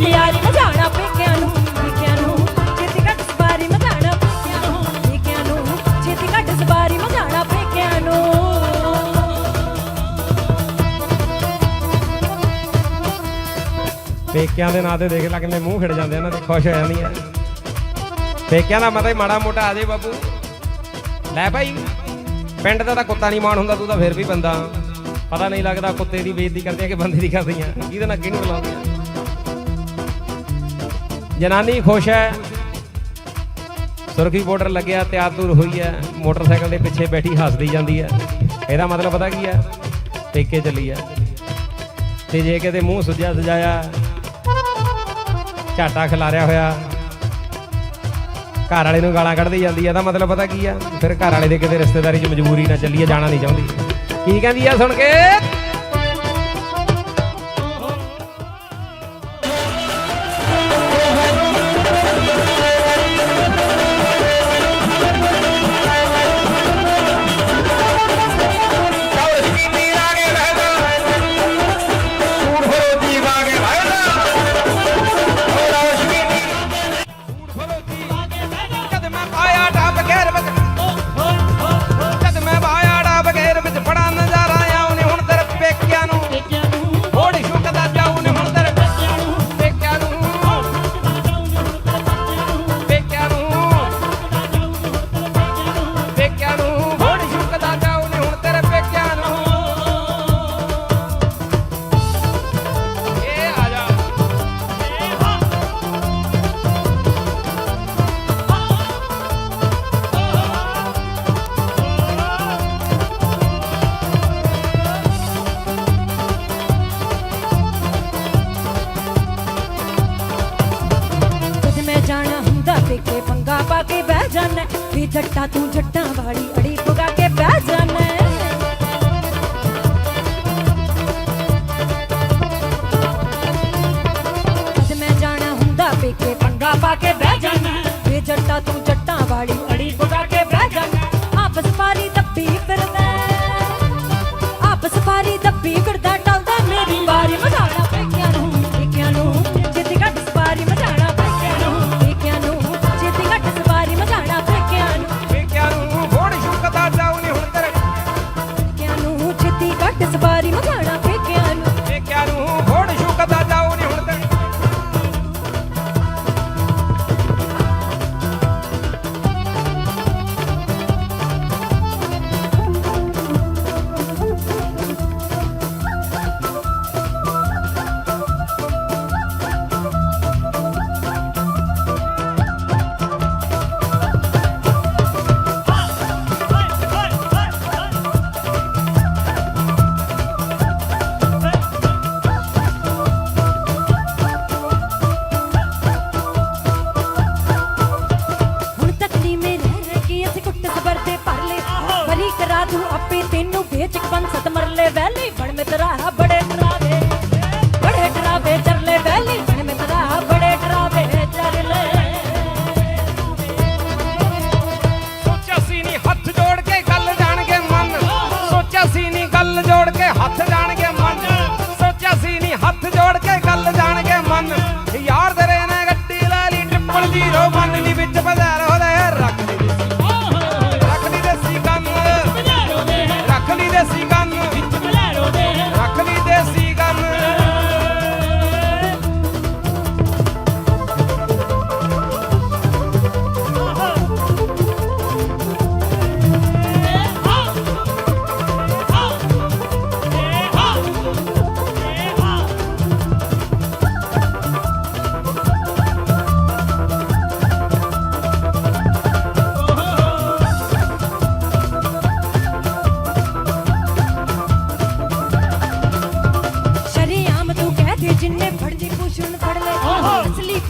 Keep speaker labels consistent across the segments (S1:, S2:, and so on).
S1: ਛੇਤੀ ਖਿੱਚ ਜਾਣਾ ਪੇਕਿਆਂ ਨੂੰ ਪੇਕਿਆਂ ਨੂੰ। ਛੇਤੀ ਕੱਟ ਸਵਾਰੀ, ਮੈਂ ਜਾਣਾ ਪੇਕਿਆਂ ਨੂੰ ਪੇਕਿਆਂ ਨੂੰ। ਛੇਤੀ ਕੱਟ ਸਵਾਰੀ, ਮੈਂ ਜਾਣਾ ਪੇਕਿਆਂ ਨੂੰ।
S2: ਪੇਕਿਆਂ ਦੇ ਨਾਂ ਤੇ ਦੇਖ ਲੈ ਕਿੰਨੇ ਮੂੰਹ ਖਿੜ ਜਾਂਦੇ ਇਹਨਾਂ ਦੇ ਖੁਸ਼ ਹੋ ਜਾਂਦੀਆਂ ਪੇਕਿਆਂ ਦਾ ਮਤਲਬ ਮਾੜਾ ਮੋਟਾ ਆ ਜੇ ਬਾਪੂ। ਲੈ ਭਾਈ, ਪਿੰਡ ਦਾ ਤਾਂ ਕੁੱਤਾ ਨਹੀਂ ਮਾਣ ਹੁੰਦਾ, ਤੂੰ ਤਾਂ ਫਿਰ ਵੀ ਬੰਦਾ। ਪਤਾ ਨਹੀਂ ਲੱਗਦਾ ਕੁੱਤੇ ਦੀ ਬੇਇੱਜ਼ਤੀ ਕਰਦੀਆਂ ਕਿ ਬੰਦੇ ਦੀ ਕਰਦੀਆਂ। ਇਹਦੇ ਨਾਲ ਕਿਹਨੂੰ ਬੁਲਾਉਂਦੀਆਂ? ਜਨਾਨੀ ਖੁਸ਼ ਹੈ। ਸੁਰਖੀ ਬਾਰਡਰ ਲੱਗਿਆ, ਤਿਆਰ ਤੁਰ ਹੋਈ ਹੈ। ਮੋਟਰਸਾਈਕਲ ਦੇ ਪਿੱਛੇ ਬੈਠੀ ਹੱਸਦੀ ਜਾਂਦੀ ਹੈ। ਇਹਦਾ ਮਤਲਬ ਪਤਾ ਕੀ ਹੈ? ਪੇਕੇ ਚੱਲੀ ਹੈ। ਤੇ ਜੇ ਕਿਤੇ ਮੂੰਹ ਸੁੱਜਿਆ ਸਜਾਇਆ, ਝਾਟਾ ਖਿਲਾਰਿਆ ਹੋਇਆ, ਘਰ ਵਾਲੇ ਨੂੰ ਗਾਲਾਂ ਕੱਢਦੀ ਜਾਂਦੀ ਹੈ। ਤਾਂ ਮਤਲਬ ਪਤਾ ਕੀ ਆ ਫਿਰ ਘਰ ਵਾਲੇ ਦੇ ਕਿਤੇ ਰਿਸ਼ਤੇਦਾਰੀ 'ਚ ਮਜਬੂਰੀ ਨਾ ਚੱਲੀਏ, ਜਾਣਾ ਨਹੀਂ ਚਾਹੁੰਦੀ। ਕੀ ਕਹਿੰਦੀ ਆ ਸੁਣ ਕੇ?
S1: ਹੁੰਦਾ ਪੰਗਾ ਪਾ ਕੇ ਬਹਿ ਜਾਣਾ ਵੀ ਜੱਟਾ ਤੂੰ ਜੱਟਾਂ ਵਾਲੀ ਅੜੀ ਪੁਗਾ ਕੇ ਬਹਿ ਜਾਣਾ ਜਦ ਮੈਂ ਜਾਣਾ ਹੁੰਦਾ ਪੇਕੇ, ਪੰਗਾ ਪਾ ਕੇ ਬਹਿ ਜਾਣਾ ਵੀ ਜੱਟਾ ਤੂੰ ਜੱਟਾਂ ਵਾਲੀ ਬਲੀ ਆਪੇ ਤੈਨੂੰ ਵੇਚ ਕੇ ਪੰਸਤ ਮਰਲੇ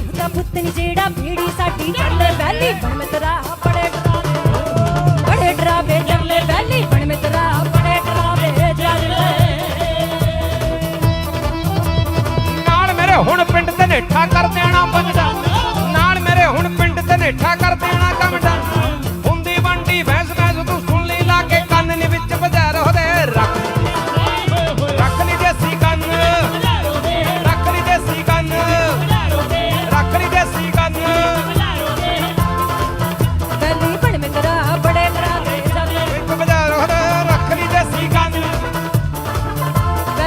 S1: ਦਾ ਪੁੱਤ ਨੀ ਜਿਹੜਾ ਪੀੜੀ ਸਾਡੀ ਚੱਲ ਬੈਲੀ ਹੁਣ ਮੈਂ ਤੇਰਾ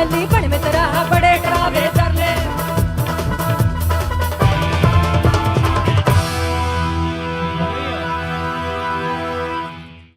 S1: పడిమెతరా